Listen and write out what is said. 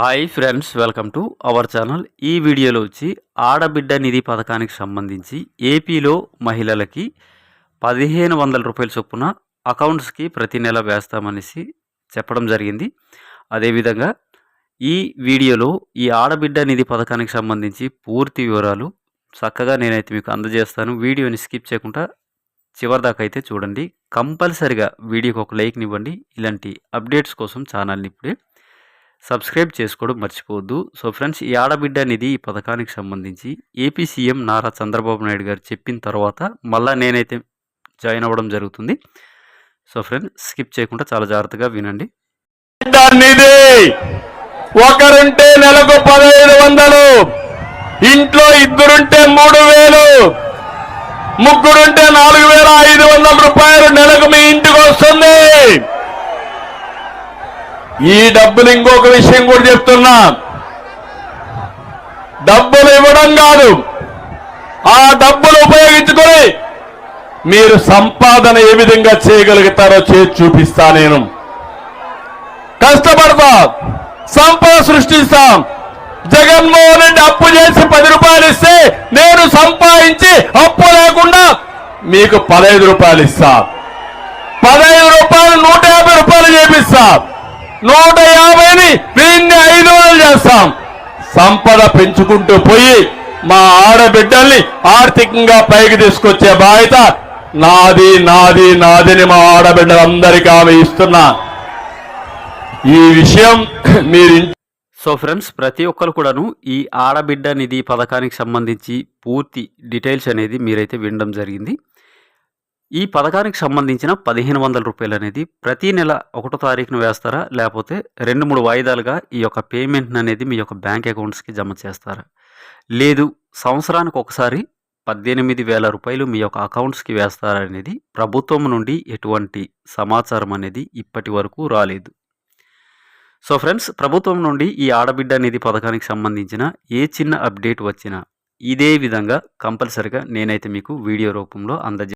Hi friends welcome to our channel. ఈ వీడియోలో వచ్చి ఆడబిడ్డ నిధి పథకానికి సంబంధించి ఏపీలో మహిళలకి పదిహేను వందల రూపాయల చొప్పున అకౌంట్స్కి ప్రతి నెల వేస్తామనేసి చెప్పడం జరిగింది. అదేవిధంగా ఈ వీడియోలో ఈ ఆడబిడ్డ నిధి పథకానికి సంబంధించి పూర్తి వివరాలు చక్కగా నేనైతే మీకు అందజేస్తాను. వీడియోని స్కిప్ చేయకుండా చివరిదాకా అయితే చూడండి. కంపల్సరిగా వీడియోకి ఒక లైక్ని ఇవ్వండి. ఇలాంటి అప్డేట్స్ కోసం ఛానల్ని ఇప్పుడే సబ్స్క్రైబ్ చేసుకోవడం మర్చిపోవద్దు. సో ఫ్రెండ్స్ ఈ ఆడబిడ్డ నిధి ఈ పథకానికి సంబంధించి ఏపీ సీఎం నారా చంద్రబాబు నాయుడు గారు చెప్పిన తర్వాత మళ్ళీ నేనైతే జాయిన్ అవ్వడం జరుగుతుంది. సో ఫ్రెండ్స్ స్కిప్ చేయకుండా చాలా జాగ్రత్తగా వినండి. ఒకరుంటే నెలకు పదహైదు వందలు ఇంట్లో ఇద్దరుంటే మూడు వేలు ముగ్గురుంటే నాలుగు వేల ఐదు వందల రూపాయలు నెలకు మీ ఇంటికి వస్తుంది ఈ డబ్బులు ఇంకొక విషయం కూడా చెప్తున్నా. డబ్బులు ఇవ్వడం కాదు. ఆ డబ్బులు ఉపయోగించుకొని మీరు సంపాదన ఏ విధంగా చేయగలుగుతారో చేసి చూపిస్తా నేను. కష్టపడతా. సంపద సృష్టిస్తాం. జగన్మోహన్ రెడ్డి అప్పు చేసి పది రూపాయలు ఇస్తే నేను సంపాదించి అప్పు లేకుండా మీకు పదహైదు రూపాయలు ఇస్తా. పదహైదు రూపాయలు నూట యాభై రూపాయలు చేపిస్తా. నూట యాభైని దీన్ని ఐదు వందలు చేస్తాం. సంపద పెంచుకుంటూ పోయి మా ఆడబిడ్డల్ని ఆర్థికంగా పైకి తీసుకొచ్చే బాధ్యత నాది నాది నాదిని మా ఆడబిడ్డలందరికీ ఆమె ఇస్తున్నా. ఈ విషయం మీరు సో ఫ్రెండ్స్ ప్రతి ఒక్కరు కూడాను ఈ ఆడబిడ్డ నిధి పథకానికి సంబంధించి పూర్తి డీటెయిల్స్ అనేది మీరైతే వినడం జరిగింది. ఈ పథకానికి సంబంధించిన పదిహేను వందల రూపాయలు అనేది ప్రతి నెల ఒకటో తారీఖున వేస్తారా? లేకపోతే రెండు మూడు వాయిదాలుగా ఈ యొక్క పేమెంట్ అనేది మీ యొక్క బ్యాంక్ అకౌంట్స్కి జమ చేస్తారా? లేదు సంవత్సరానికి ఒకసారి పద్దెనిమిది వేల రూపాయలు మీ యొక్క అకౌంట్స్కి వేస్తారా అనేది ప్రభుత్వం నుండి ఎటువంటి సమాచారం అనేది ఇప్పటి వరకు రాలేదు. సో ఫ్రెండ్స్ ప్రభుత్వం నుండి ఈ ఆడబిడ్డ నిధి పథకానికి సంబంధించిన ఏ చిన్న అప్డేట్ వచ్చినా ఇదే విధంగా కంపల్సరిగా నేనైతే మీకు వీడియో రూపంలో అందజే